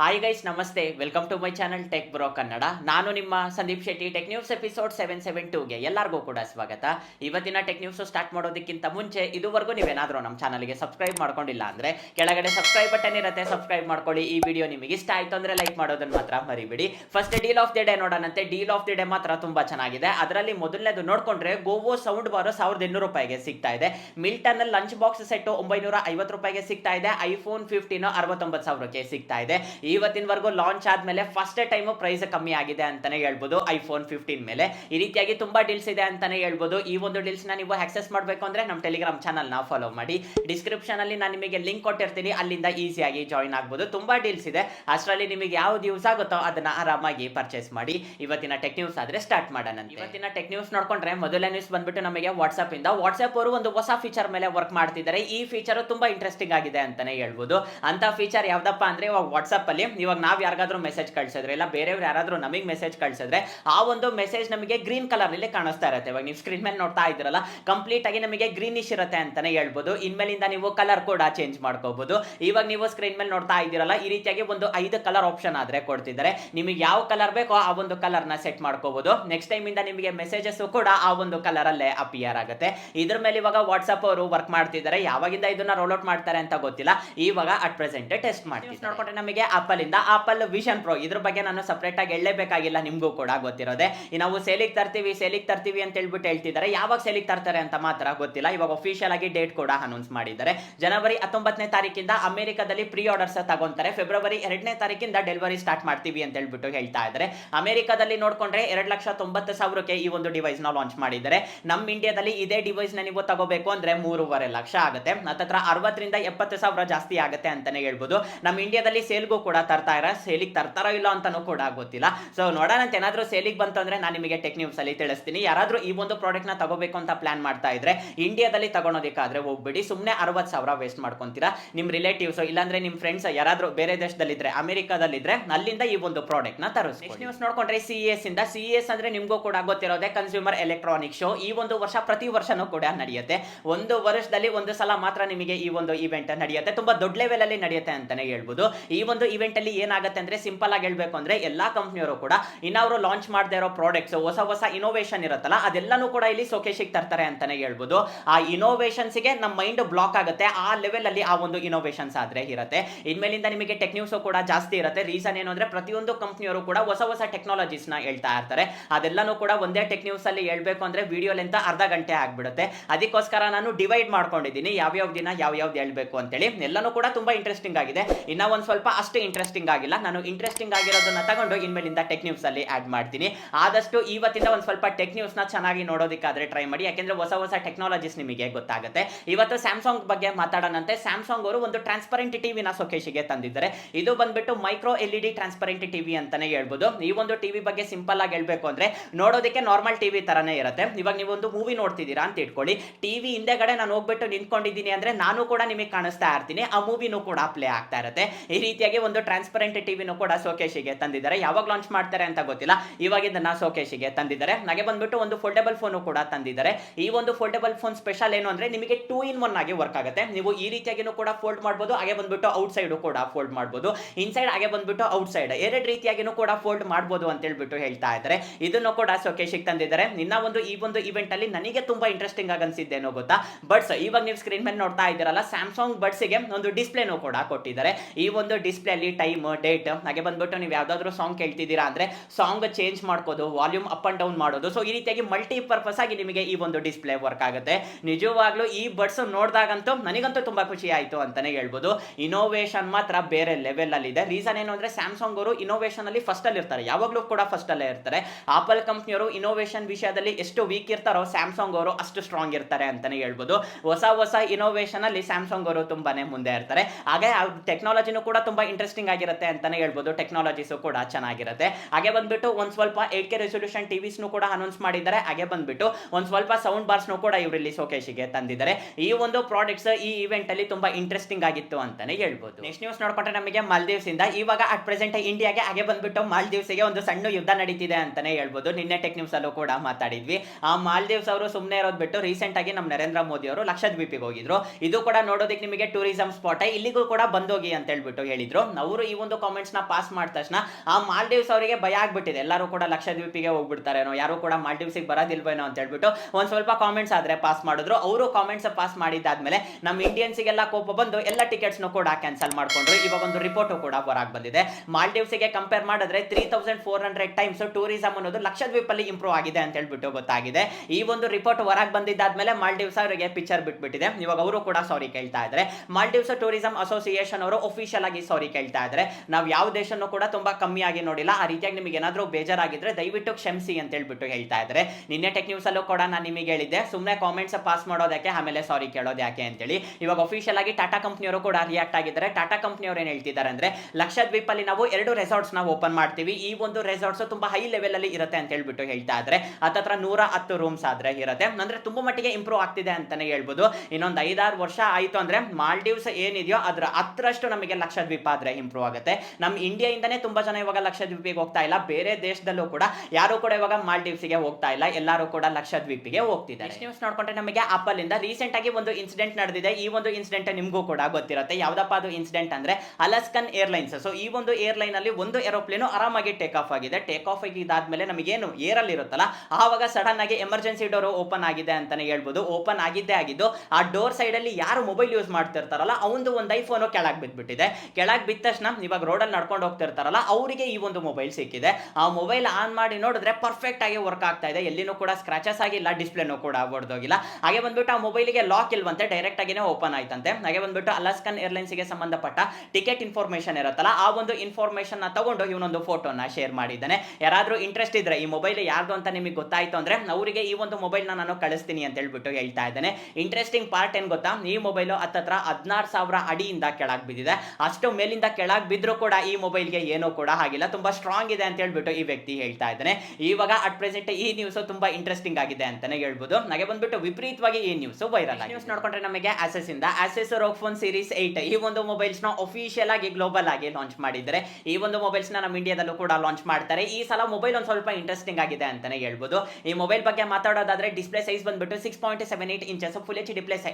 Hi guys ನಮಸ್ತೆ. Welcome to my channel tech bro Kannada ನಾನು ನಿಮ್ಮ Sandeep Shetty tech news episode seven seven ಟೂಗೆ ಎಲ್ಲರಿಗೂ ಕೂಡ ಸ್ವಾಗತ. ಇವತ್ತಿನ ಟೆಕ್ ನ್ಯೂಸ್ ಸ್ಟಾರ್ಟ್ ಮಾಡೋದಕ್ಕಿಂತ ಮುಂಚೆ ಇದುವರೆಗೂ ನೀವೇನಾದರೂ ನಮ್ಮ ಚಾನಲ್ಗೆ ಸಬ್ಸ್ಕ್ರೈಬ್ ಮಾಡ್ಕೊಂಡಿಲ್ಲ ಅಂದ್ರೆ ಕೆಳಗಡೆ ಸಬ್ಸ್ಕ್ರೈಬ್ ಬಟನ್ ಇರುತ್ತೆ ಸಬ್ಸ್ಕ್ರೈಬ್ ಮಾಡ್ಕೊಳ್ಳಿ. ಈ ವಿಡಿಯೋ ನಿಮಗೆ ಇಷ್ಟ ಆಯ್ತು ಅಂದ್ರೆ ಲೈಕ್ ಮಾಡೋದನ್ನು ಮಾತ್ರ ಮರಿಬಿಡಿ. First deal of the day ನೋಡೋಣಂತೆ. Deal of the day ಮಾತ್ರ ತುಂಬಾ ಚೆನ್ನಾಗಿದೆ. ಅದರಲ್ಲಿ ಮೊದಲನೇದು ನೋಡ್ಕೊಂಡ್ರೆ ಗೋವೋ ಸೌಂಡ್ ಬಾರು ಸಾವಿರದ ಇನ್ನೂರು ರೂಪಾಯಿಗೆ ಸಿಗ್ತಾ ಇದೆ. ಮಿಲ್ಟನ್ ಲಂಚ್ ಬಾಕ್ಸ್ ಸೆಟ್ ಒಂಬೈನೂರ ಐವತ್ತು ರೂಪಾಯಿಗೆ ಸಿಗ್ತಾ ಇದೆ. ಐಫೋನ್ ಫಿಫ್ಟೀನ್ ಅರವತ್ತೊಂಬತ್ತು ಸಾವಿರಕ್ಕೆ ಸಿಗ್ತಾ ಇದೆ. ಇವತ್ತಿನವರೆಗೂ ಲಾಂಚ್ ಆದ್ಮೇಲೆ ಫಸ್ಟ್ ಟೈಮ್ ಪ್ರೈಸ್ ಕಮ್ಮಿ ಆಗಿದೆ ಅಂತಾನೆ ಹೇಳ್ಬೋದು. ಐಫೋನ್ ಫಿಫ್ಟೀನ್ ಮೇಲೆ. ಈ ರೀತಿಯಾಗಿ ತುಂಬಾ ಡೀಲ್ಸ್ ಇದೆ ಅಂತಾನೆ ಹೇಳ್ಬೋದು. ಈ ಒಂದು ಡೀಲ್ಸ್ನ ನೀವು ಆಕ್ಸೆಸ್ ಮಾಡಬೇಕು ಅಂದ್ರೆ ನಮ್ಮ ಟೆಲಿಗ್ರಾಮ್ ಚಾನಲ್ನ ಫಾಲೋ ಮಾಡಿ. ಡಿಸ್ಕ್ರಿಪ್ಷನ್ ಅಲ್ಲಿ ನಾನು ನಿಮಗೆ ಲಿಂಕ್ ಕೊಟ್ಟಿರ್ತೀನಿ. ಅಲ್ಲಿಂದ ಈಸಿಯಾಗಿ ಜಾಯಿನ್ ಆಗ್ಬೋದು. ತುಂಬಾ ಡೀಲ್ಸ್ ಇದೆ. ಅಷ್ಟರಲ್ಲಿ ನಿಮಗೆ ಯಾವ್ದು ಯೂಸ್ ಆಗುತ್ತೋ ಅದನ್ನ ಆರಾಮಾಗಿ ಪರ್ಚೇಸ್ ಮಾಡಿ. ಇವತ್ತಿನ ಟೆಕ್ ನ್ಯೂಸ್ ಆದ್ರೆ ಸ್ಟಾರ್ಟ್ ಮಾಡೋಣ ಇವತ್ತಿನ ಟೆಕ್ ನ್ಯೂಸ್ ನೋಡ್ಕೊಂಡ್ರೆ ಮೊದಲನೇ ನ್ಯೂಸ್ ಬಂದ್ಬಿಟ್ಟು ನಮಗೆ ವಾಟ್ಸ್ಆಪ್ ಇಂದ. ವಾಟ್ಸಪ್ ಅವರು ಒಂದು ಹೊಸ ಫೀಚರ್ ಮೇಲೆ ವರ್ಕ್ ಮಾಡ್ತಿದ್ದಾರೆ. ಈ ಫೀಚರ್ ತುಂಬಾ ಇಂಟ್ರೆಸ್ಟಿಂಗ್ ಆಗಿದೆ ಅಂತಾನೆ ಹೇಳ್ಬೋದು. ಅಂತ ಫೀಚರ್ ಯಾವ್ದಪ್ಪ ಅಂದ್ರೆ ಇವಾಗ ವಾಟ್ಸ್ಆಪ್ ಅಲ್ಲಿ ಇವಾಗ ನಾವು ಯಾರಿಗಾದ್ರೂ ಮೆಸೇಜ್ ಕಳ್ಸಿದ್ರೆ ಇಲ್ಲ ಬೇರೆಯವ್ರು ಯಾರಾದ್ರೂ ನಮಗೆ ಮೆಸೇಜ್ ಕಳ್ಸಿದ್ರೆ ಆ ಒಂದು ಮೆಸೇಜ್ ನಮಗೆ ಗ್ರೀನ್ ಕಲರ್ ಅಲ್ಲಿ ಕಾಣಿಸ್ತಾ ಇರುತ್ತೆ. ಇವಾಗ ನೀವು ಸ್ಕ್ರೀನ್ ಮೇಲೆ ನೋಡ್ತಾ ಇದ್ರಲ್ಲ ಕಂಪ್ಲೀಟ್ ಆಗಿ ನಮಗೆ ಗ್ರೀನಿಶ್ ಇರುತ್ತೆ ಅಂತಾನೆ ಹೇಳ್ಬೋದು. ಇನ್ಮೇಲಿಂದ ನೀವು ಕಲರ್ ಕೂಡ ಚೇಂಜ್ ಮಾಡ್ಕೋಬಹುದು ಇವಾಗ ನೀವು ಸ್ಕ್ರೀನ್ ಮೇಲೆ ನೋಡ್ತಾ ಇದ್ದೀರಲ್ಲ ಈ ರೀತಿಯಾಗಿ ಒಂದು ಐದು ಕಲರ್ ಆಪ್ಷನ್ ಆದ್ರೆ ಕೊಡ್ತಿದ್ದಾರೆ. ನಿಮಗೆ ಯಾವ ಕಲರ್ ಬೇಕೋ ಆ ಒಂದು ಕಲರ್ನ ಸೆಟ್ ಮಾಡ್ಕೋಬಹುದು ನೆಕ್ಸ್ಟ್ ಟೈಮ್ ಇಂದ ನಿಮಗೆ ಮೆಸೇಜಸ್ ಕೂಡ ಆ ಒಂದು ಕಲರ್ ಅಲ್ಲೇ ಅಪಿಯರ್ ಆಗುತ್ತೆ. ಇದ್ರ ಮೇಲೆ ಇವಾಗ ವಾಟ್ಸ್ಆಪ್ ಅವರು ವರ್ಕ್ ಮಾಡ್ತಿದ್ದಾರೆ. ಯಾವಾಗಿಂದ ಇದನ್ನ ರೋಲ್ ಔಟ್ ಮಾಡ್ತಾರೆ ಅಂತ ಗೊತ್ತಿಲ್ಲ. ಇವಾಗ ಅಟ್ ಪ್ರೆಸೆಂಟ್ ಟೆಸ್ಟ್ ಮಾಡ್ತೀವಿ ನೋಡ್ಕೊಂಡ್ರೆ ನಮಗೆ ಆಪಲ್ ಇಂದ ಆಪಲ್ ವಿಷನ್ ಪ್ರೋ. ಇದ್ರ ಬಗ್ಗೆ ನಾನು ಸಪ್ರೇಟ್ ಆಗಿ ಹೇಳಲೇಬೇಕಾಗಿಲ್ಲ, ನಿಮಗೂ ಕೂಡ ಗೊತ್ತಿರೋದೆ. ನಾವು ಸೇಲಿಗೆ ತರ್ತೀವಿ ಸೇಲಿಗೆ ತರ್ತೀವಿ ಅಂತ ಹೇಳ್ಬಿಟ್ಟು ಹೇಳ್ತಿದ್ದಾರೆ. ಯಾವಾಗ ಸೇಲಿಗೆ ತರ್ತಾರೆ ಅಂತ ಮಾತ್ರ ಗೊತ್ತಿಲ್ಲ. ಇವಾಗ ಅಫಿಷಿಯಲ್ ಆಗಿ ಡೇಟ್ ಕೂಡ ಅನೌನ್ಸ್ ಮಾಡಿದ್ದಾರೆ. ಜನವರಿ ಹತ್ತೊಂಬತ್ತನೇ ತಾರೀಕಿಂದ ಅಮೆರಿಕದಲ್ಲಿ ಪ್ರೀ ಆರ್ಡರ್ಸ್ ತಗೊಂತಾರೆ. ಫೆಬ್ರವರಿ ಎರಡನೇ ತಾರೀಕಿಂದ ಡೆಲಿವರಿ ಸ್ಟಾರ್ಟ್ ಮಾಡ್ತೀವಿ ಅಂತ ಹೇಳ್ಬಿಟ್ಟು ಹೇಳ್ತಾ ಇದ್ದಾರೆ. ಅಮೆರಿಕದಲ್ಲಿ ನೋಡ್ಕೊಂಡ್ರೆ ಎರಡು ಲಕ್ಷ ತೊಂಬತ್ತು ಸಾವಿರಕ್ಕೆ ಈ ಒಂದು ಡಿವೈಸ್ನ ಲಾಂಚ್ ಮಾಡಿದ್ದಾರೆ. ನಮ್ಮ ಇಂಡಿಯಾದಲ್ಲಿ ಇದೇ ಡಿವೈಸ್ನ ನೀವು ತಗೋಬೇಕು ಅಂದ್ರೆ ಮೂರುವರೆ ಲಕ್ಷ ಆಗುತ್ತೆ. ಹತ್ತತ್ರ ಅರವತ್ತರಿಂದ ಎಪ್ಪತ್ತು ಸಾವಿರ ಜಾಸ್ತಿ ಆಗುತ್ತೆ ಅಂತಾನೆ ಹೇಳ್ಬೋದು. ನಮ್ಮ ಇಂಡಿಯಾದಲ್ಲಿ ಸೇಲ್ಗೂ ತರ್ತಾ ಇರ ಸೇಲಿಗೆ ತರ್ತಾರೋ ಇಲ್ಲ ಅಂತಾನೂ ಕೂಡ ಗೊತ್ತಿಲ್ಲ. ಸೊ ನೋಡೋಣ ಅಂತ ಏನಾದರೂ ಸೇಲಿಗೆ ಬಂತು ಅಂದ್ರೆ ನಾನು ನಿಮಗೆ ಟೆಕ್ ನ್ಯೂಸ್ ಅಲ್ಲಿ ತಿಳಿಸ್ತೀನಿ. ಯಾರಾದರೂ ಈ ಒಂದು ಪ್ರಾಡಕ್ಟ್ನ ತಗೋಬೇಕು ಅಂತ ಪ್ಲಾನ್ ಮಾಡ್ತಾ ಇದ್ರೆ ಇಂಡಿಯಾದಲ್ಲಿ ತಗೊಳೋದಕ್ಕಾದ್ರೆ ಹೋಗ್ಬಿಡಿ. ಸುಮ್ಮನೆ ಅರವತ್ತು ಸಾವಿರ ವೇಸ್ಟ್ ಮಾಡ್ಕೊಂತೀರಾ. ನಿಮ್ಮ ರಿಲೇಟಿವ್ಸ್ ಇಲ್ಲಾಂದ್ರೆ ನಿಮ್ಮ ಫ್ರೆಂಡ್ಸ್ ಯಾರಾದರೂ ಬೇರೆ ದೇಶದಲ್ಲಿದ್ರೆ, ಅಮೆರಿಕಾದಲ್ಲಿದ್ರೆ ಅಲ್ಲಿಂದ ಈ ಒಂದು ಪ್ರಾಡಕ್ಟ್ನ ತರಿಸಿ ನೆಕ್ಸ್ಟ್ ನ್ಯೂಸ್ ನೋಡ್ಕೊಂಡ್ರೆ ಸಿ ಎಸ್ ಇಂದ. ಸಿ ಎಸ್ ಅಂದ್ರೆ ನಿಮಗೂ ಕೂಡ ಗೊತ್ತಿರೋದೇ ಕನ್ಸ್ಯೂಮರ್ ಎಲೆಕ್ಟ್ರಾನಿಕ್ ಶೋ ಈ ಒಂದು ವರ್ಷ ಪ್ರತಿ ವರ್ಷನೂ ಕೂಡ ನಡೆಯುತ್ತೆ. ಒಂದು ವರ್ಷದಲ್ಲಿ ಒಂದು ಸಲ ಮಾತ್ರ ನಿಮಗೆ ಈ ಒಂದು ಇವೆಂಟ್ ನಡೆಯುತ್ತೆ. ತುಂಬಾ ದೊಡ್ಡ ಲೆವೆಲ್ ಅಲ್ಲಿ ನಡೆಯುತ್ತೆ ಅಂತಾನೆ ಹೇಳ್ಬೋದು. ಈ ಒಂದು ಇವೆಂಟ್ ಅಲ್ಲಿ ಏನಾಗುತ್ತೆ ಅಂದ್ರೆ ಸಿಂಪಲ್ ಆಗಿ ಹೇಳ್ಬೇಕು ಅಂದ್ರೆ ಎಲ್ಲಾ ಕಂಪ್ನಿಯವರು ಕೂಡ ಇನ್ನವರು ಲಾಂಚ್ ಮಾಡದೇ ಇರೋ ಪ್ರಾಡಕ್ಟ್ಸ್ ಹೊಸ ಹೊಸ ಇನೋವೇಷನ್ ಇರುತ್ತಲ್ಲ, ಅದೆಲ್ಲನೂ ಕೂಡ ಇಲ್ಲಿ ಸೋಕೇಶಿಗೆ ತರ್ತಾರೆ ಅಂತಾನೆ ಹೇಳ್ಬೋದು. ಆ ಇನೋವೇಷನ್ಸಿಗೆ ನಮ್ಮ ಮೈಂಡ್ ಬ್ಲಾಕ್ ಆಗುತ್ತೆ. ಆ ಲೆವೆಲ್ ಅಲ್ಲಿ ಆ ಒಂದು ಇನೋವೇಷನ್ಸ್ ಆದ್ರೆ ಇರುತ್ತೆ. ಇನ್ಮೇಲಿಂದ ನಿಮಗೆ ಟೆಕ್ ನ್ಯೂಸ್ ಕೂಡ ಜಾಸ್ತಿ ಇರುತ್ತೆ. ರೀಸನ್ ಏನು ಅಂದ್ರೆ ಪ್ರತಿಯೊಂದು ಕಂಪ್ನಿಯವರು ಕೂಡ ಹೊಸ ಹೊಸ ಟೆಕ್ನಾಲಜೀಸ್ನ ಹೇಳ್ತಾ ಇರ್ತಾರೆ. ಅದೆಲ್ಲನೂ ಕೂಡ ಒಂದೇ ಟೆಕ್ ನ್ಯೂಸ್ ಅಲ್ಲಿ ಹೇಳ್ಬೇಕು ಅಂದ್ರೆ ವಿಡಿಯೋ ಅರ್ಧ ಗಂಟೆ ಆಗ್ಬಿಡುತ್ತೆ. ಅದಕ್ಕೋಸ್ಕರ ನಾನು ಡಿವೈಡ್ ಮಾಡ್ಕೊಂಡಿದ್ದೀನಿ. ಯಾವ್ಯಾವ ದಿನ ಯಾವ್ಯಾವ್ದು ಹೇಳ್ಬೇಕು ಅಂತೇಳಿ. ಎಲ್ಲನೂ ಕೂಡ ತುಂಬಾ ಇಂಟ್ರೆಸ್ಟಿಂಗ್ ಆಗಿದೆ. ಇನ್ನ ಒಂದ್ ಸ್ವಲ್ಪ ಅಷ್ಟು ಇಂಟ್ರೆಸ್ಟಿಂಗ್ ಆಗಿಲ್ಲ. ನಾನು ಇಂಟ್ರೆಸ್ಟಿಂಗ್ ಆಗಿರೋದನ್ನ ತಗೊಂಡು ಇನ್ಮೇಲಿಂದ ಟೆಕ್ ನ್ಯೂಸ್ ಅಲ್ಲಿ ಆಡ್ ಮಾಡ್ತೀನಿ. ಆದಷ್ಟು ಇವತ್ತಿಂದ ಒಂದು ಸ್ವಲ್ಪ ಟೆಕ್ ನ್ಯೂಸ್ನ ಚೆನ್ನಾಗಿ ನೋಡೋದಕ್ಕಾದ್ರೆ ಟ್ರೈ ಮಾಡಿ. ಯಾಕೆಂದ್ರೆ ಹೊಸ ಹೊಸ ಟೆಕ್ನಾಲಜೀಸ್ ನಿಮಗೆ ಗೊತ್ತಾಗುತ್ತೆ. ಇವತ್ತು ಸ್ಯಾಮ್ಸಂಗ್ ಬಗ್ಗೆ ಮಾತಾಡೋಣಂತೆ. ಸ್ಯಾಮ್ಸಂಗ್ ಅವರು ಒಂದು ಟ್ರಾನ್ಸ್ಪರೆಂಟ್ ಟಿವಿನ ಸೊಕೇಶಿಗೆ ತಂದಿದ್ದಾರೆ. ಇದು ಬಂದ್ಬಿಟ್ಟು micro L E transparent TV ಅಂತಾನೆ ಹೇಳ್ಬೋದು. ಈ ಒಂದು ಟಿವಿ ಬಗ್ಗೆ ಸಿಂಪಲ್ ಆಗಿ ಹೇಳ್ಬೇಕು ಅಂದ್ರೆ ನೋಡೋದಕ್ಕೆ ನಾರ್ಮಲ್ ಟಿವಿ ತರಾನೇ ಇರುತ್ತೆ. ಇವಾಗ ನೀವು ಒಂದು ಮೂವಿ ನೋಡ್ತಿದ್ದೀರಾ ಅಂತ ಇಟ್ಕೊಳ್ಳಿ. ಟಿವಿ ಹಿಂದೆಗಡೆ ನಾನು ಹೋಗ್ಬಿಟ್ಟು ನಿಂತ್ಕೊಂಡಿದ್ದೀನಿ ಅಂದ್ರೆ ನಾನು ಕೂಡ ನಿಮಗೆ ಕಾಣಿಸ್ತಾ ಇರ್ತೀನಿ. ಆ ಮೂವಿನೂ ಕೂಡ ಪ್ಲೇ ಆಗ್ತಾ ಇರುತ್ತೆ. ಈ ರೀತಿಯಾಗಿ ಒಂದು ಟ್ರಾನ್ಸ್ಪರೆಂಟ್ ಟಿವಿನೂ ಕೂಡ ಸೋಕೇಶಿಗೆ ತಂದಿದ್ದಾರೆ. ಯಾವಾಗ ಲಾಂಚ್ ಮಾಡ್ತಾರೆ ಅಂತ ಗೊತ್ತಿಲ್ಲ. ಇವಾಗ ಇದನ್ನ ಸೋಕೇಶಿಗೆ ತಂದಿದ್ದಾರೆ. ನನಗೆ ಬಂದ್ಬಿಟ್ಟು ಒಂದು ಫೋಲ್ಡಬಲ್ ಫೋನು ಕೂಡ ತಂದಿದ್ದಾರೆ. ಈ ಒಂದು ಫೋಲ್ಡಬಲ್ ಫೋನ್ ಸ್ಪೆಷಲ್ ಏನು ಅಂದ್ರೆ ನಿಮಗೆ ಟೂ ಇನ್ ಒನ್ ಆಗಿ ವರ್ಕ್ ಆಗುತ್ತೆ. ನೀವು ಈ ರೀತಿಯಾಗಿನೂ ಕೂಡ ಫೋಲ್ಡ್ ಮಾಡ್ಬೋದು. ಹಾಗೆ ಬಂದ್ಬಿಟ್ಟು ಔಟ್ ಸೈಡ್ ಕೂಡ ಫೋಲ್ಡ್ ಮಾಡ್ಬೋದು. ಇನ್ಸೈಡ್ ಹಾಗೆ ಬಂದ್ಬಿಟ್ಟು ಔಟ್ ಸೈಡ್ ಎರಡು ರೀತಿಯಾಗಿನೂ ಕೂಡ ಫೋಲ್ಡ್ ಮಾಡ್ಬೋದು ಅಂತ ಹೇಳ್ಬಿಟ್ಟು ಹೇಳ್ತಾ ಇದ್ದಾರೆ. ಇದನ್ನು ಕೂಡ ಸೋಕೇಶಿಗೆ ತಂದಿದ್ದಾರೆ. ನಿನ್ನ ಒಂದು ಈ ಒಂದು ಇವೆಂಟ್ ಅಲ್ಲಿ ನನಗೆ ತುಂಬಾ ಇಂಟ್ರೆಸ್ಟಿಂಗ್ ಆಗಿ ಅನ್ಸಿದ್ದೇನೋ ಗೊತ್ತಾ? ಬಟ್ಸ್ ಇವಾಗ ನೀವು ಸ್ಕ್ರೀನ್ ಮೇಲೆ ನೋಡ್ತಾ ಇದ್ದೀರಲ್ಲ ಸ್ಯಾಮ್ಸಂಗ್ ಬಡ್ಸ್ಗೆ ಒಂದು ಡಿಸ್ಪ್ಲೇನೂ ಕೂಡ ಕೊಟ್ಟಿದ್ದಾರೆ. ಈ ಒಂದು ಡಿಸ್ಪ್ಲೇ ಅಲ್ಲಿ ಟೈಮ್ ಡೇಟ್ ಹಾಗೆ ಬಂದ್ಬಿಟ್ಟು ನೀವು ಯಾವ್ದಾದ್ರು ಸಾಂಗ್ ಕೇಳ್ತಿದ್ದೀರಾ ಅಂದ್ರೆ ಸಾಂಗ್ ಚೇಂಜ್ ಮಾಡ್ಕೋದು ವಾಲ್ಯೂಮ್ ಅಪ್ ಅಂಡ್ ಡೌನ್ ಮಾಡೋದು. ಸೊ ಈ ರೀತಿಯಾಗಿ ಮಲ್ಟಿ ಪರ್ಪಸ್ ಆಗಿ ನಿಮಗೆ ಈ ಒಂದು ಡಿಸ್ಪ್ಲೇ ವರ್ಕ್ ಆಗುತ್ತೆ. ನಿಜವಾಗ್ಲೂ ಈ ಬಡ್ಸ್ ನೋಡಿದಾಗಂತೂ ನನಗಂತೂ ತುಂಬಾ ಖುಷಿ ಆಯ್ತು ಅಂತಾನೆ ಹೇಳ್ಬೋದು. ಇನೋವೇಷನ್ ಮಾತ್ರ ಬೇರೆ ಲೆವೆಲ್ ಅಲ್ಲಿ ಇದೆ. ರೀಸನ್ ಏನು ಅಂದ್ರೆ ಸ್ಯಾಮ್ಸಂಗ್ ಅವರು ಇನೋವೇಷನ್ ಅಲ್ಲಿ ಫಸ್ಟ್ ಅಲ್ಲಿ ಇರ್ತಾರೆ. ಯಾವಾಗಲೂ ಕೂಡ ಫಸ್ಟ್ ಅಲ್ಲೇ ಇರ್ತಾರೆ. ಆಪಲ್ ಕಂಪ್ನಿಯವರು ಇನೋವೇಷನ್ ವಿಷಯದಲ್ಲಿ ಎಷ್ಟು ವೀಕ್ ಇರ್ತಾರೋ ಸ್ಯಾಮ್ಸಂಗ್ ಅವರು ಅಷ್ಟು ಸ್ಟ್ರಾಂಗ್ ಇರ್ತಾರೆ ಅಂತಾನೆ ಹೇಳ್ಬೋದು. ಹೊಸ ಹೊಸ ಇನೋವೇಷನ್ ಅಲ್ಲಿ ಸ್ಯಾಮ್ಸಂಗ್ ಅವರು ತುಂಬಾನೇ ಮುಂದೆ ಇರ್ತಾರೆ. ಹಾಗೆ ಟೆಕ್ನಾಲಜಿನೂ ಕೂಡ ತುಂಬಾ ಇಂಟ್ರೆಸ್ಟಿಂಗ್ ಆಗಿರುತ್ತೆ ಅಂತಾನೆ ಹೇಳ್ಬೋದು. ಟೆಕ್ನಾಲಜೀಸು ಕೂಡ ಚೆನ್ನಾಗಿರುತ್ತೆ. ಹಾಗೆ ಬಂದ್ಬಿಟ್ಟು ಒಂದ್ ಸ್ವಲ್ಪ ಏಟ್ ಕೆ ರೆಸೊಲ್ಯೂಷನ್ ಟಿವಿಸ್ನು ಕೂಡ ಅನೌನ್ಸ್ ಮಾಡಿದ್ದಾರೆ. ಹಾಗೆ ಬಂದ್ಬಿಟ್ಟು ಒಂದ್ ಸ್ವಲ್ಪ ಸೌಂಡ್ ಬಾರ್ಸ್ನು ಕೂಡ ಇವರಲ್ಲಿ ಸೋಕೇಶಿಗೆ ತಂದಿದ್ದಾರೆ. ಈ ಒಂದು ಪ್ರಾಡಕ್ಟ್ಸ್ ಈ ಇವೆಂಟ್ ಅಲ್ಲಿ ತುಂಬಾ ಇಂಟ್ರೆಸ್ಟಿಂಗ್ ಆಗಿತ್ತು ಅಂತಾನೆ ಹೇಳ್ಬೋದು. ನೆಕ್ಸ್ಟ್ ನ್ಯೂಸ್ ನೋಡ್ಕೊಂಡ್ರೆ ನಮಗೆ ಮಾಲ್ದೀವ್ಸ್ ಇಂದ ಇವಾಗ ಅಟ್ ಪ್ರೆಸೆಂಟ್ ಇಂಡಿಯಾಗೆ ಹಾಗೆ ಬಂದ್ಬಿಟ್ಟು ಮಾಲ್ದೀವ್ಸ್ಗೆ ಒಂದು ಸಣ್ಣ ಯುದ್ಧ ನಡೀತಿದೆ ಅಂತಾನೆ ಹೇಳ್ಬೋದು. ನಿನ್ನೆ ಟೆಕ್ ನ್ಯೂಸ್ ಅಲ್ಲೂ ಕೂಡ ಮಾತಾಡಿದ್ವಿ. ಆ ಮಾಲ್ದೀವ್ಸ್ ಅವರು ಸುಮ್ಮನೆ ಇರೋದು ಬಿಟ್ಟು ರೀಸೆಂಟ್ ಆಗಿ ನಮ್ಮ ನರೇಂದ್ರ ಮೋದಿ ಅವರು ಲಕ್ಷದ್ವೀಪಿಗೆ ಹೋಗಿದ್ರು. ಇದು ಕೂಡ ನೋಡೋದಕ್ಕೆ ನಿಮಗೆ ಟೂರಿಸಂ ಸ್ಪಾಟ್ ಇಲ್ಲಿಗೂ ಕೂಡ ಬಂದೋಗಿ ಅಂತ ಹೇಳ್ಬಿಟ್ಟು ಹೇಳಿದ್ರು. ನಾವು ಅವರು ಈ ಒಂದು ಕಾಮೆಂಟ್ಸ್ನ ಪಾಸ್ ಮಾಡಿದ ತಕ್ಷಣ, ಆ ಮಾಲ್ಡೀವ್ಸ್ ಅವರಿಗೆ ಭಯ ಆಗ್ಬಿಟ್ಟಿದೆ. ಎಲ್ಲರೂ ಕೂಡ ಲಕ್ಷದ್ವೀಪಿಗೆ ಹೋಗ್ಬಿಡ್ತಾರೇನೋ ಯಾರು ಕೂಡ ಮಾಲ್ಡೀವ್ಸಿಗೆ ಬರೋದಿಲ್ವೇನೋ ಅಂತ ಹೇಳ್ಬಿಟ್ಟು ಒಂದು ಸ್ವಲ್ಪ ಕಾಮೆಂಟ್ಸ್ ಆದ್ರೆ ಪಾಸ್ ಮಾಡಿದ್ರು. ಅವರು ಕಾಮೆಂಟ್ಸ್ ಪಾಸ್ ಮಾಡಿದ್ದಾದ್ಮೇಲೆ ನಮ್ಮ ಇಂಡಿಯನ್ಸಿಗೆಲ್ಲ ಕೋಪ ಬಂದು ಎಲ್ಲ ಟಿಕೆಟ್ಸ್ನು ಕೂಡ ಕ್ಯಾನ್ಸಲ್ ಮಾಡಿಕೊಂಡ್ರು. ಇವಾಗ ಒಂದು ರಿಪೋರ್ಟ್ ಕೂಡ ಹೊರಗೆ ಬಂದಿದೆ. ಮಾಲ್ಡೀವ್ಸ್ಗೆ ಕಂಪೇರ್ ಮಾಡಿದ್ರೆ three thousand four hundred times tourism ಅನ್ನೋದು ಲಕ್ಷದ್ವೀಪಲ್ಲಿ ಇಂಪ್ರೂವ್ ಆಗಿದೆ ಅಂತ ಹೇಳ್ಬಿಟ್ಟು ಗೊತ್ತಾಗಿದೆ. ಈ ಒಂದು ರಿಪೋರ್ಟ್ ಹೊರಗೆ ಬಂದಿದ್ದಾದ್ಮೇಲೆ ಮಾಲ್ಡೀವ್ಸ್ ಅವರಿಗೆ ಪಿಕ್ಚರ್ ಬಿಟ್ಬಿಟ್ಟಿದೆ. ಇವಾಗ ಅವರು ಕೂಡ ಸಾರಿ ಕೇಳ್ತಾ ಇದ್ದಾರೆ. ಮಾಲ್ಡೀವ್ಸ್ ಟೂರಿಸಂ ಅಸೋಸಿಯೇಷನ್ ಅವರು ಅಫಿಷಿಯಲ್ ಆಗಿ ಸಾರಿ ಕೇಳ್ತಾ ಇದ್ದಾರೆ. ನಾವು ಯಾವ ದೇಶನೂ ಕೂಡ ತುಂಬಾ ಕಮ್ಮಿಯಾಗಿ ನೋಡಿಲ್ಲ. ಆ ರೀತಿಯಾಗಿ ನಿಮಗೆ ಏನಾದರೂ ಬೇಜಾರಾಗಿದ್ರೆ ದಯವಿಟ್ಟು ಕ್ಷಮಿಸಿ ಅಂತ ಹೇಳ್ಬಿಟ್ಟು ಹೇಳ್ತಾ ಇದ್ದಾರೆ. ನಿನ್ನೆ ಟೆಕ್ ನ್ಯೂಸ್ ಅಲ್ಲೂ ಕೂಡ ನಾನು ನಿಮಗೆ ಹೇಳಿದ್ದೆ. ಸುಮ್ಮನೆ ಕಾಮೆಂಟ್ಸ್ ಪಾಸ್ ಮಾಡೋದಕ್ಕೆ, ಆಮೇಲೆ ಸಾರಿ ಕೇಳೋದು ಯಾಕೆ ಅಂತೇಳಿ. ಇವಾಗ ಅಫಿಷಿಯಲ್ ಆಗಿ ಟಾಟಾ ಕಂಪ್ನಿಯವರು ಕೂಡ ರಿಯಾಕ್ಟ್ ಆಗಿದ್ದಾರೆ. ಟಾಟಾ ಕಂಪ್ನಿಯವರು ಏನು ಹೇಳ್ತಿದ್ದಾರೆ ಅಂದ್ರೆ, ಲಕ್ಷದ್ವೀಪಲ್ಲಿ ನಾವು ಎರಡು ರೆಸಾರ್ಟ್ಸ್ ನಾವು ಓಪನ್ ಮಾಡ್ತೀವಿ. ಈ ಒಂದು ರೆಸಾರ್ಟ್ಸ್ ತುಂಬಾ ಹೈ ಲೆವೆಲ್ ಅಲ್ಲಿ ಇರುತ್ತೆ ಅಂತ ಹೇಳ್ಬಿಟ್ಟು ಹೇಳ್ತಾ ಇದ್ದಾರೆ. ಅದತ್ರ ನೂರ ಹತ್ತು ರೂಮ್ಸ್ ಆದ್ರೆ ಇರುತ್ತೆ. ಅಂದ್ರೆ ತುಂಬಾ ಮಟ್ಟಿಗೆ ಇಂಪ್ರೂವ್ ಆಗ್ತಿದೆ ಅಂತಾನೆ ಹೇಳ್ಬೋದು. ಇನ್ನೊಂದು ಐದಾರು ವರ್ಷ ಆಯ್ತು ಅಂದ್ರೆ ಮಾಲ್ಡೀವ್ಸ್ ಏನಿದೆಯೋ ಅದ್ರ ಹತ್ತರಷ್ಟು ನಮಗೆ ಲಕ್ಷದ್ವೀಪ ಆದ್ರೆ ಇಂಪ್ರೂವ್ ಆಗುತ್ತೆ. ನಮ್ಮ ಇಂಡಿಯಾಯಿಂದನೇ ತುಂಬಾ ಜನ ಇವಾಗ ಲಕ್ಷದ್ವೀಪಿಗೆ ಹೋಗ್ತಾ ಇಲ್ಲ. ಬೇರೆ ದೇಶದಲ್ಲೂ ಕೂಡ ಯಾರು ಕೂಡ ಇವಾಗ ಮಾಲ್ಡೀವ್ಸ್ಗೆ ಹೋಗ್ತಾ ಇಲ್ಲ. ಎಲ್ಲರೂ ಕೂಡ ಲಕ್ಷದ್ವೀಪಿಗೆ ಹೋಗ್ತಿದ್ದಾರೆ. ನ್ಯೂಸ್ ನೋಡ್ಕೊಂಡ್ರೆ ನಮಗೆ ಆಪಲ್ ಇಂದ ರೀಸೆಂಟ್ ಆಗಿ ಒಂದು ಇನ್ಸಿಡೆಂಟ್ ನಡೆದಿದೆ. ಈ ಒಂದು ಇನ್ಸಿಡೆಂಟ್ ನಿಮಗೂ ಕೂಡ ಗೊತ್ತಿರುತ್ತೆ. ಯಾವ್ದಪ್ಪ ಅದು ಇನ್ಸಿಡೆಂಟ್ ಅಂದ್ರೆ ಅಲಸ್ಕನ್ ಏರ್ಲೈನ್ಸ್ ಸೊ ಈ ಒಂದು ಏರ್ಲೈನ್ ಅಲ್ಲಿ ಒಂದು ಏರೋಪ್ಲೇನ್ ಆರಾಮಾಗಿ ಟೇಕ್ ಆಫ್ ಆಗಿದೆ. ಟೇಕ್ ಆಫ್ ಆಗಿದ್ದಾದ್ಮೇಲೆ ನಮಗೇನು ಏರ್ ಅಲ್ಲಿ ಇರುತ್ತಲ್ಲ? ಆವಾಗ ಸಡನ್ ಆಗಿ ಎಮರ್ಜೆನ್ಸಿ ಡೋರ್ ಓಪನ್ ಆಗಿದೆ ಅಂತಾನೆ ಹೇಳ್ಬೋದು. ಓಪನ್ ಆಗಿದ್ದೇ ಆಗಿದ್ದು ಆ ಡೋರ್ ಸೈಡ್ ಅಲ್ಲಿ ಯಾರು ಮೊಬೈಲ್ ಯೂಸ್ ಮಾಡ್ತಿರ್ತಾರಲ್ಲ, ಅವಂದು ಒಂದು ಐಫೋನ್ ಕೆಳಗೆ ಬಿದ್ಬಿಟ್ಟಿದೆ. ಕೆಳಗೆ ಬಿದ್ದ ತಕ್ಷಣ ಇವಾಗ ರೋಡಲ್ಲಿ ನಡ್ಕೊಂಡು ಹೋಗ್ತಿರ್ತಾರಲ್ಲ, ಅವರಿಗೆ ಈ ಒಂದು ಮೊಬೈಲ್ ಸಿಕ್ಕಿದೆ. ಆ ಮೊಬೈಲ್ ಆನ್ ಮಾಡಿ ನೋಡಿದ್ರೆ ಪರ್ಫೆಕ್ಟ್ ಆಗಿ ವರ್ಕ್ ಆಗ್ತಾ ಇದೆ. ಎಲ್ಲಿನೂ ಕೂಡ ಸ್ಕ್ರಾಚಸ್ ಆಗಿಲ್ಲ ಡಿಸ್ಪ್ಲೇನೂ ಕೂಡ ಹೊಡೆದೋಗಿಲ್ಲ ಹಾಗೆ ಬಂದ್ಬಿಟ್ಟು ಆ ಮೊಬೈಲಿಗೆ ಲಾಕ್ ಇಲ್ವಂತೆ ಡೈರೆಕ್ಟ್ ಆಗಿನೇ ಓಪನ್ ಆಯ್ತಂತೆ. ಹಾಗೆ ಬಂದ್ಬಿಟ್ಟು ಅಲಸ್ಕನ್ ಏರ್ಲೈನ್ಸ್ಗೆ ಸಂಬಂಧಪಟ್ಟ ಟಿಕೆಟ್ ಇನ್ಫಾರ್ಮೇಶನ್ ಇರುತ್ತಲ್ಲ, ಆ ಒಂದು ಇನ್ಫಾರ್ಮೇಶನ್ನ ತಗೊಂಡು ಇವನೊಂದು ಫೋಟೋನ ಶೇರ್ ಮಾಡಿದ್ದಾನೆ. ಯಾರಾದ್ರೂ ಇಂಟ್ರೆಸ್ಟ್ ಇದ್ರೆ ಈ ಮೊಬೈಲ್ ಯಾರ್ದು ಅಂತ ನಿಮಗೆ ಗೊತ್ತಾಯ್ತು ಅಂದ್ರೆ, ಅವರಿಗೆ ಈ ಒಂದು ಮೊಬೈಲ್ ನಾನು ಕಳಿಸ್ತೀನಿ ಅಂತ ಹೇಳ್ಬಿಟ್ಟು ಹೇಳ್ತಾ ಇದ್ದಾನೆ. ಇಂಟ್ರೆಸ್ಟಿಂಗ್ ಪಾರ್ಟ್ ಏನ್ ಗೊತ್ತಾ? ಈ ಮೊಬೈಲ್ ಹತ್ತತ್ರ ಹದಿನಾರು ಸಾವಿರ ಅಡಿಯಿಂದ ಕೆಳಗೆ ಬಿದ್ದಿದೆ. ಅಷ್ಟು ಮೇಲಿಂದ ಕೆಳಗೆ ಬಿದ್ದರೂ ಕೂಡ ಈ ಮೊಬೈಲ್ಗೆ ಏನೂ ಕೂಡ ಆಗಿಲ್ಲ. ತುಂಬ ಸ್ಟ್ರಾಂಗ್ ಇದೆ ಅಂತ ಹೇಳ್ಬಿಟ್ಟು ಈ ವ್ಯಕ್ತಿ ಹೇಳ್ತಾ ಇದ್ದಾನೆ. ಇವಾಗ ಅಟ್ ಪ್ರೆಸೆಂಟ್ ಈ ನ್ಯೂಸ್ ತುಂಬಾ ಇಂಟ್ರೆಸ್ಟಿಂಗ್ ಆಗಿದೆ ಅಂತಾನೆ ಹೇಳ್ಬೋದು. ನನಗೆ ಬಂದ್ಬಿಟ್ಟು ವಿಪರೀತವಾಗಿ ಈ ನ್ಯೂಸ್ ವೈರಲ್ ನ್ಯೂಸ್ ನೋಡ್ಕೊಂಡ್ರೆ ನಮಗೆ ಆಸೆಸ್ ಇಂದ Asus ROG phone series eight ಈ ಒಂದು ಮೊಬೈಲ್ಸ್ನ ಅಫಿಷಿಯಲ್ ಆಗಿ ಗ್ಲೋಬಲ್ ಆಗಿ ಲಾಂಚ್ ಮಾಡಿದ್ದಾರೆ. ಈ ಒಂದು ಮೊಬೈಲ್ಸ್ನ ನಮ್ಮ ಇಂಡಿಯಾದಲ್ಲೂ ಕೂಡ ಲಾಂಚ್ ಮಾಡ್ತಾರೆ. ಈ ಸಲ ಮೊಬೈಲ್ ಒಂದು ಸ್ವಲ್ಪ ಇಂಟ್ರೆಸ್ಟಿಂಗ್ ಆಗಿದೆ ಅಂತಾನೆ ಹೇಳ್ಬೋದು. ಈ ಮೊಬೈಲ್ ಬಗ್ಗೆ ಮಾತಾಡೋದಾದ್ರೆ ಡಿಸ್ಪ್ಲೇ ಸೈಜ್ ಬಂದ್ಬಿಟ್ಟು six point seven eight inches full H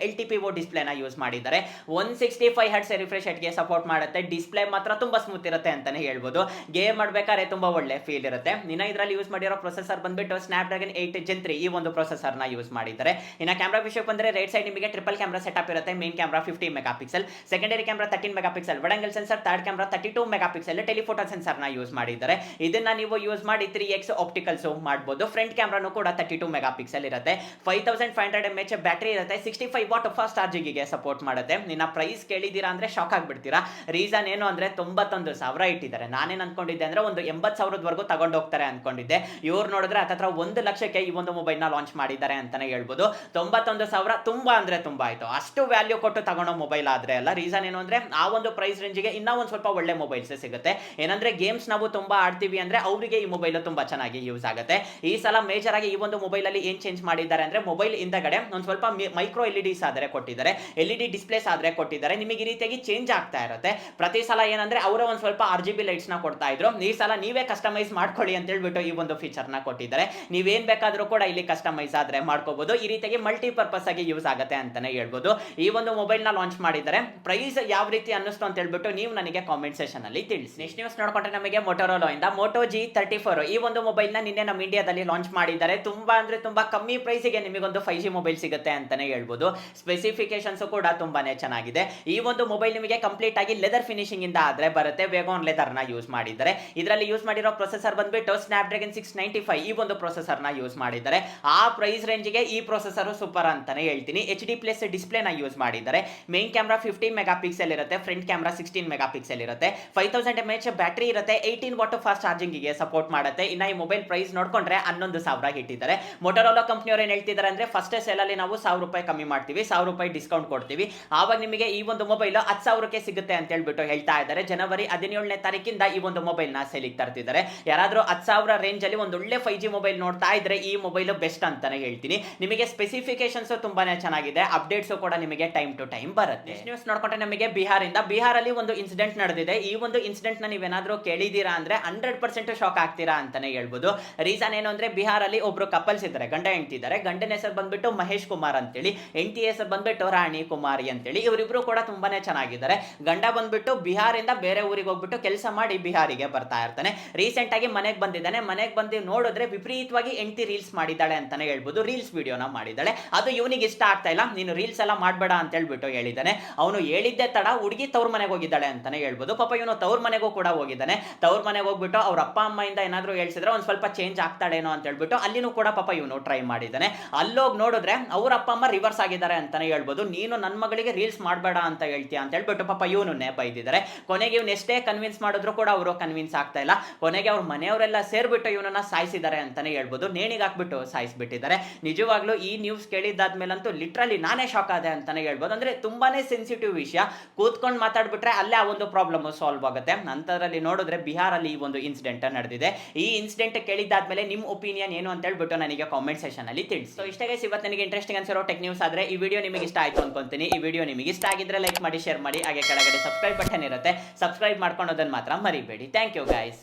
L T P O ಡಿಸ್ಪ್ಲೇನ use ಮಾಡಿದ್ದಾರೆ. ಒನ್ ಸಿಕ್ಸ್ಟಿ ಫೈವ್ ಹರ್ಟ್ಸ್ ರಿಫ್ರೆಶ್ಗೆ ಸಪೋರ್ಟ್ ಮಾಡುತ್ತೆ. ಡಿಸ್ಪ್ಲೇ ಮಾತ್ರ ತುಂಬಾ ಸ್ಮೂತ್ ಇರುತ್ತೆ ಅಂತಾನೆ ಹೇಳ್ಬೋದು. ಗೇಮ್ ಮಾಡ್ಬೇಕಾದ್ರೆ ತುಂಬಾ ಒಳ್ಳೆ ಫೀಲ್ ಇರುತ್ತೆ. ಇನ್ನ ಇದರಲ್ಲಿ ಯೂಸ್ ಮಾಡಿರೋ ಪ್ರೊಸೆಸರ್ ಬಂದ್ಬಿಟ್ಟು Snapdragon eight gen three ಈ ಒಂದು ಪ್ರೊಸೆಸರ್ನ ಯೂಸ್ ಮಾಡಿದ್ದಾರೆ. ಇನ್ನ ಕ್ಯಾಮ್ರಾ ವಿಷಯಕ್ಕೆ ಬಂದ್ರೆ ರೈಟ್ ಸೈಡ್ ನಿಮಗೆ ಟ್ರಿಪಲ್ ಕ್ಯಾಮ್ರಾ ಸೆಟಪ್ ಇರುತ್ತೆ. Main camera fifty megapixel secondary camera thirteen megapixel wide angle sensor third camera thirty two megapixel telephoto ಸೆನ್ಸರ್ನ use ಮಾಡಿದ್ದಾರೆ. ಇದನ್ನ ನೀವು ಯೂಸ್ ಮಾಡಿ ತ್ರೀ ಎಕ್ಸ್ ಆಪ್ಟಿಕಲ್ ಸೂಮ್ ಮಾಡಬಹುದು ಫ್ರಂಟ್ ಕ್ಯಾಮ್ರಾನು ಕೂಡ ತರ್ಟಿ ಟೂ ಮೆಗಾ ಪಿಕ್ಸೆಲ್ ಇರುತ್ತೆ. Five thousand five hundred M H battery ಇರುತ್ತೆ. Sixty five watt fast ಚಾರ್ಜಿಂಗಿಗೆ ಸಪೋರ್ಟ್ ಮಾಡುತ್ತೆ. ನಿನ್ನ ಪ್ರೈಸ್ ಕೇಳಿದ್ದೀರಾ ಅಂದ್ರೆ ಶಾಕ್ ಆಗಿಬಿಡ್ತೀರಾ. ರೀಸನ್ ಏನು ಅಂದ್ರೆ ತೊಂಬತ್ತೊಂದು ಸಾವಿರ ಇಟ್ಟಿದ್ದಾರೆ. ನಾನೇನ್ ಅನ್ಕೊಂಡಿದ್ದೆ ಅಂದ್ರೆ ಒಂದು ಎಂಬತ್ತು ಸಾವಿರದವರೆಗೂ ತಗೊಂಡು ಹೋಗ್ತಾರೆ ಅನ್ಕೊಂಡಿದ್ದೆ. ಇವ್ರು ನೋಡಿದ್ರೆ ಹತ್ತತ್ರ ಒಂದು ಲಕ್ಷಕ್ಕೆ ಈ ಒಂದು ಮೊಬೈಲ್ನ ಲಾಂಚ್ ಮಾಡಿದ್ದಾರೆ ಅಂತಾನೆ ಹೇಳ್ಬೋದು. ತೊಂಬತ್ತೊಂದು ಸಾವಿರ ತುಂಬಾ ಅಂದ್ರೆ ತುಂಬಾ ಆಯ್ತು. ಅಷ್ಟು ವ್ಯಾಲ್ಯೂ ಕೊಟ್ಟು ತಗೊಳ್ಳೋ ಮೊಬೈಲ್ ಆದ್ರೆ ಅಲ್ಲ ರೀಸನ್ ಏನು ಅಂದ್ರೆ ಆ ಒಂದು ಪ್ರೈಸ್ ರೇಂಜಿಗೆ ಇನ್ನೂ ಒಂದು ಸ್ವಲ್ಪ ಒಳ್ಳೆ ಮೊಬೈಲ್ಸ್ ಸಿಗುತ್ತೆ. ಏನಂದ್ರೆ ಗೇಮ್ಸ್ ನಾವು ತುಂಬಾ ಆಡ್ತೀವಿ ಅಂದ್ರೆ ಅವರಿಗೆ ಈ ಮೊಬೈಲ್ ತುಂಬಾ ಚೆನ್ನಾಗಿ ಯೂಸ್ ಆಗುತ್ತೆ. ಈ ಸಲ ಮೇಜರ್ ಆಗಿ ಈ ಒಂದು ಮೊಬೈಲ್ ಅಲ್ಲಿ ಏನ್ ಚೇಂಜ್ ಮಾಡಿದ್ದಾರೆ ಅಂದ್ರೆ ಮೊಬೈಲ್ ಹಿಂದಗಡೆ ಒಂದು ಸ್ವಲ್ಪ ಮೈಕ್ರೋ ಎಲ್ ಇ ಡಿಸ್ ಆದ್ರೆ ಕೊಟ್ಟಿದ್ದಾರೆ. ಎಲ್ ಇ ಡಿ ಡಿಸ್ಪ್ಲೇಸ್ ಆದ್ರೆ ಕೊಟ್ಟಿದ್ದಾರೆ. ನಿಮಗೆ ಈ ರೀತಿಯಾಗಿ ಚೇಂಜ್ ಆಗ್ತಾ ಇರುತ್ತೆ. ಪ್ರತಿ ಸಲ ಏನಂದ್ರೆ ಅವರ ಒಂದು ಸ್ವಲ್ಪ ಆರ್ ಜಿ ಬಿ ಲೈಟ್ಸ್ನ ಕೊಡ್ತಾ ಇದ್ರು. ಈ ಸಲ ನೀವೇ ಕಸ್ಟಮೈಸ್ ಮಾಡ್ಕೊಳ್ಳಿ ಅಂತ ಹೇಳ್ಬಿಟ್ಟು ಈ ಒಂದು ಫೀಚರ್ನ ಕೊಟ್ಟಿದ್ದಾರೆ. ನೀವೇನ್ ಬೇಕಾದ್ರೂ ಕೂಡ ಇಲ್ಲಿ ಕಸ್ಟಮೈಸ್ ಆದ್ರೆ ಮಾಡ್ಕೋಬಹುದು ಈ ರೀತಿಯಾಗಿ ಮಲ್ಟಿ ಪರ್ಪಸ್ ಆಗಿ ಯೂಸ್ ಆಗುತ್ತೆ ಅಂತಾನೆ ಹೇಳ್ಬೋದು. ಈ ಒಂದು ಮೊಬೈಲ್ನ ಲಾಂಚ್ ಮಾಡಿದ್ದಾರೆ. ಪ್ರೈಸ್ ಯಾವ ರೀತಿ ಅನ್ನಿಸ್ತು ಅಂತ ಹೇಳ್ಬಿಟ್ಟು ನೀವು ನನಗೆ ಕಾಮೆಂಟ್ ಸೆಷನ್ ಅಲ್ಲಿ ತಿಳಿಸಿ. ನೆಕ್ಸ್ಟ್ ನ್ಯೂಸ್ ನೋಡ್ಕೊಂಡ್ರೆ ನಮಗೆ ಮೊಟೋರೋಲೋ ಇಂದ ಮೋಟೋ ಜಿ ತರ್ಟಿ ಫೋರ್ ಈ ಒಂದು ಮೊಬೈಲ್ನ ನಿನ್ನೆ ನಮ್ಮ ಇಂಡಿಯಾದಲ್ಲಿ ಲಾಂಚ್ ಮಾಡಿದ್ದಾರೆ. ತುಂಬಾ ಅಂದ್ರೆ ತುಂಬಾ ಕಮ್ಮಿ ಪ್ರೈಸಿಗೆ ನಿಮಗೊಂದು ಫೈವ್ ಜಿ ಮೊಬೈಲ್ ಸಿಗುತ್ತೆ ಅಂತಾನೆ ಹೇಳ್ಬೋದು. ಸ್ಪೆಸಿಫಿಕೇಶನ್ಸ್ ಕೂಡ ತುಂಬಾನೇ ಚೆನ್ನಾಗಿದೆ. ಈ ಒಂದು ಮೊಬೈಲ್ ನಿಮಗೆ ಕಂಪ್ಲೀಟ್ ಆಗಿ ಲೆದರ್ ಫಿನಿಶಿಂಗ್ ಇಂದ ಆದ್ರೆ ಬರುತ್ತೆ. ಬೇಗ ಒನ್ಲೆ ತರನ ಯೂಸ್ ಮಾಡಿದ್ದಾರೆ. ಇದರಲ್ಲಿ ಯೂಸ್ ಮಾಡಿರೋ ಪ್ರೊಸೆಸರ್ ಬಂದ್ಬಿಟ್ಟು Snapdragon six ninety five ಈ ಒಂದು ಪ್ರೊಸೆಸರ್ನ ಯೂಸ್ ಮಾಡಿದ್ದಾರೆ. ಆ ಪ್ರೈಸ್ ರೇಂಜ್ಗೆ ಈ ಪ್ರೊಸೆಸರ್ ಸೂಪರ್ ಅಂತಾನೆ ಹೇಳ್ತೀನಿ. ಎಚ್ ಡಿ ಪ್ಲಸ್ ಡಿಸ್ಪ್ಲೇನ ಯೂಸ್ ಮಾಡಿದ್ದಾರೆ. Main camera fifteen megapixel ಇರುತ್ತೆ. Front camera sixteen megapixel ಇರುತ್ತೆ. Five thousand M H battery ಇರುತ್ತೆ. ಏಯ್ಟೀನ್ ವಾಟ್ ಫಾಸ್ಟ್ ಚಾರ್ಜಿಂಗ್ಗೆ ಸಪೋರ್ಟ್ ಮಾಡುತ್ತೆ. ಇನ್ನ ಈ ಮೊಬೈಲ್ ಪ್ರೈಸ್ ನೋಡ್ಕೊಂಡ್ರೆ ಹನ್ನೊಂದು ಸಾವಿರ ಇಟ್ಟಿದ್ದಾರೆ ಮೊಟೋರೋಲಾ ಕಂಪ್ನಿಯವರು ಏನ್ ಹೇಳ್ತಿದ್ದಾರೆ ಅಂದ್ರೆ ಫಸ್ಟ್ ಸೆಲ್ ಅಲ್ಲಿ ನಾವು ಸಾವಿರ ರೂಪಾಯಿ ಕಮ್ಮಿ ಮಾಡ್ತೀವಿ. ಸಾವಿರ ರೂಪಾಯಿ ಡಿಸ್ಕೌಂಟ್ ಕೊಡ್ತೀವಿ. ಆವಾಗ ನಿಮಗೆ ಈ ಒಂದು ಮೊಬೈಲ್ ಹತ್ತು ಸಾವಿರಕ್ಕೆ ಸಿಗುತ್ತೆ ಅಂತ ಹೇಳ್ಬಿಟ್ಟು ಹೇಳ್ತಾ ಇದ್ದಾರೆ. ಜನವರಿ ಹದಿನೇಳನೇ ತಾರೀಕಿಂದ ಈ ಒಂದು ಮೊಬೈಲ್ನ ಸೇಲಿಗೆ ತರ್ತಿದ್ದಾರೆ. ಯಾರಾದರೂ ಹತ್ತು ಸಾವಿರ ರೇಂಜ್ ಅಲ್ಲಿ ಒಂದು ಒಳ್ಳೆ ಫೈವ್ ಜಿ ಮೊಬೈಲ್ ನೋಡ್ತಾ ಇದ್ರೆ ಈ ಮೊಬೈಲ್ ಬೆಸ್ಟ್ ಅಂತಾನೆ ಹೇಳ್ತೀನಿ. ನಿಮಗೆ ಸ್ಪೆಸಿಫಿಕೇಶನ್ಸ್ ತುಂಬಾನೇ ಚೆನ್ನಾಗಿದೆ. ಅಪ್ಡೇಟ್ಸ್ ಕೂಡ ನಿಮಗೆ ಟೈಮ್ ಟು ಟೈಮ್ ಬರುತ್ತೆ. ನ್ಯೂಸ್ ನೋಡ್ಕೊಂಡ್ರೆ ನಮಗೆ ಬಿಹಾರಿಂದ. ಬಿಹಾರಲ್ಲಿ ಒಂದು ಇನ್ಸಿಡೆಂಟ್ ನಡೆದಿದೆ. ಈ ಒಂದು ಇನ್ಸಿಡೆಂಟ್ನ ನೀವೇನಾದ್ರೂ ಕೇಳಿದೀರಾ ಅಂದ್ರೆ ಹಂಡ್ರೆಡ್ ಪರ್ಸೆಂಟ್ ಶಾಕ್ ಆಗ್ತೀರಾ ಅಂತಾನೆ ಹೇಳ್ಬೋದು. ರೀಸನ್ ಏನು ಅಂದ್ರೆ ಬಿಹಾರಲ್ಲಿ ಒಬ್ರು ಕಪಲ್ಸ್ ಇದ್ದಾರೆ. ಗಂಡ ಹೆಂಡ್ತಿದ್ದಾರೆ ಗಂಡನ ಹೆಸರು ಬಂದ್ಬಿಟ್ಟು ಮಹೇಶ್ ಕುಮಾರ್ ಅಂತೇಳಿ. ಹೆಂಡತಿ ಹೆಸರು ಬಂದ್ಬಿಟ್ಟು ರಾಣಿ ಕುಮಾರಿ ಅಂತೇಳಿ. ಇವರಿಬ್ರು ಕೂಡ ತುಂಬಾನೇ ಚೆನ್ನಾಗಿದ್ದಾರೆ. ಗಂಡ ಬಂದ್ಬಿಟ್ಟು ಬಿಹಾರ್ ಬಿಹಾರಿಂದ ಬೇರೆ ಊರಿಗೆ ಹೋಗ್ಬಿಟ್ಟು ಕೆಲಸ ಮಾಡಿ ಬಿಹಾರಿಗೆ ಬರ್ತಾ ಇರ್ತಾನೆ. ರೀಸೆಂಟ್ ಆಗಿ ಮನೆಗೆ ಬಂದಿದ್ದಾನೆ. ಮನೆಗೆ ಬಂದು ನೋಡಿದ್ರೆ ವಿಪರೀತವಾಗಿ ಎಂಟಿ ರೀಲ್ಸ್ ಮಾಡಿದ್ದಾಳೆ ಅಂತಾನೆ ಹೇಳ್ಬೋದು. ರೀಲ್ಸ್ ವಿಡಿಯೋನ ಮಾಡಿದ್ದಾಳೆ. ಅದು ಇವನಿಗೆ ಇಷ್ಟ ಆಗ್ತಾ ಇಲ್ಲ. ನೀನು ರೀಲ್ಸ್ ಎಲ್ಲ ಮಾಡಬೇಡ ಅಂತ ಹೇಳ್ಬಿಟ್ಟು ಹೇಳಿದ್ದಾನೆ. ಅವನು ಹೇಳಿದ್ದೆ ತಡ, ಹುಡುಗಿ ತವ್ರ ಮನೆಗೆ ಹೋಗಿದ್ದಾಳೆ ಅಂತಾನೆ ಹೇಳ್ಬೋದು. ಪಾಪ ಇವನು ತವ್ರ ಮನೆಗೂ ಕೂಡ ಹೋಗಿದ್ದಾನೆ. ತವ್ರ ಮನೆಗೆ ಹೋಗ್ಬಿಟ್ಟು ಅವ್ರ ಅಪ್ಪ ಅಮ್ಮಯಿಂದ ಏನಾದರೂ ಹೇಳ್ಸಿದ್ರೆ ಒಂದು ಸ್ವಲ್ಪ ಚೇಂಜ್ ಆಗ್ತಾಳೇನೋ ಅಂತ ಹೇಳ್ಬಿಟ್ಟು ಅಲ್ಲಿನೂ ಕೂಡ ಪಾಪ ಇವನು ಟ್ರೈ ಮಾಡಿದ್ದಾನೆ. ಅಲ್ಲೋಗಿ ನೋಡಿದ್ರೆ ಅವ್ರ ಅಪ್ಪ, ಅಮ್ಮ ರಿವರ್ಸ್ ಆಗಿದ್ದಾರೆ ಅಂತಾನೆ ಹೇಳ್ಬೋದು. ನೀನು ನನ್ನ ಮಗಳಿಗೆ ರೀಲ್ಸ್ ಮಾಡಬೇಡ ಅಂತ ಹೇಳ್ತೀಯ ಅಂತ ಹೇಳ್ಬಿಟ್ಟು ಪಾಪ ಇವನನ್ನೇ ಬೈದಿದ್ದಾರೆ. ಕೊನೆಗೆ ಇವ್ನು ಎಷ್ಟೇ ಕನ್ವಿನ್ಸ್ ಮಾಡಿದ್ರು ಕೂಡ ಅವರು ಕನ್ವಿನ್ಸ್ ಆಗ್ತಾ ಇಲ್ಲ. ಕೊನೆಗೆ ಅವ್ರ ಮನೆಯವರೆಲ್ಲ ಸೇರ್ಬಿಟ್ಟು ಇವನನ್ನ ಸಾಯಿಸಿದ್ದಾರೆ ಅಂತಾನೆ ಹೇಳ್ಬೋದು. ನೇಣಿಗೆ ಹಾಕ್ಬಿಟ್ಟು ಸಾಯಿಸ್ಬಿಟ್ಟಿದ್ದಾರೆ. ನಿಜವಾಗ್ಲೂ ಈ ನ್ಯೂಸ್ ಕೇಳಿದ್ದಾದ್ಮೇಲಂತೂ ಲಿಟ್ರಲಿ ನಾನೇ ಶಾಕ್ ಆದೆ ಅಂತಾನೆ ಹೇಳ್ಬೋದು. ಅಂದ್ರೆ ತುಂಬಾನೇ ಸೆನ್ಸಿಟಿವ್ ವಿಷಯ. ಕೂತ್ಕೊಂಡು ಮಾತಾಡ್ಬಿಟ್ರೆ ಅಲ್ಲೇ ಆ ಒಂದು ಪ್ರಾಬ್ಲಮ್ ಸಾಲ್ವ್ ಆಗುತ್ತೆ. ನಂತರದಲ್ಲಿ ನೋಡಿದ್ರೆ ಬಿಹಾರಲ್ಲಿ ಈ ಒಂದು ಇನ್ಸಿಡೆಂಟ್ ನಡೆದಿದೆ. ಈ ಇನ್ಸಿಡೆಂಟ್ ಕೇಳಿದ್ದಾದ್ಮೇಲೆ ನಿಮ್ಮ ಒಪಿನಿಯನ್ ಏನು ಅಂತ ಹೇಳ್ಬಿಟ್ಟು ನನಗೆ ಕಾಮೆಂಟ್ ಸೆಷನ್ ಅಲ್ಲಿ ತಿಳಿಸಿ. ಸೊ ಇಷ್ಟೇ ಇವತ್ತು ನನಗೆ ಇಂಟ್ರೆಸ್ಟಿಂಗ್ ಅನ್ಸಿರೋ ಟೆಕ್ ನ್ಯೂಸ್ ಆದ್ರೆ ಈ ವಿಡಿಯೋ ನಿಮಗೆ ಇಷ್ಟ ಆಯ್ತು ಅನ್ಕೊಂತೀನಿ. ಈ ವಿಡಿಯೋ ನಿಮಗೆ ಇಷ್ಟ ಆಗಿದ್ರೆ ಲೈಕ್ ಮಾಡಿ ಶೇರ್ ಮಾಡಿ. ಹಾಗೆ ಕೆಳಗಡೆ ಸಬ್ಸ್ಕ್ರೈಬ್ ಬಟನ್ ಇರುತ್ತೆ. ಸಬ್ಸ್ಕ್ರೈಬ್ ಮಾಡ್ಕೊಳೋದನ್ನು ಮಾತ್ರ ಮರಿಬೇಡಿ. Thank you guys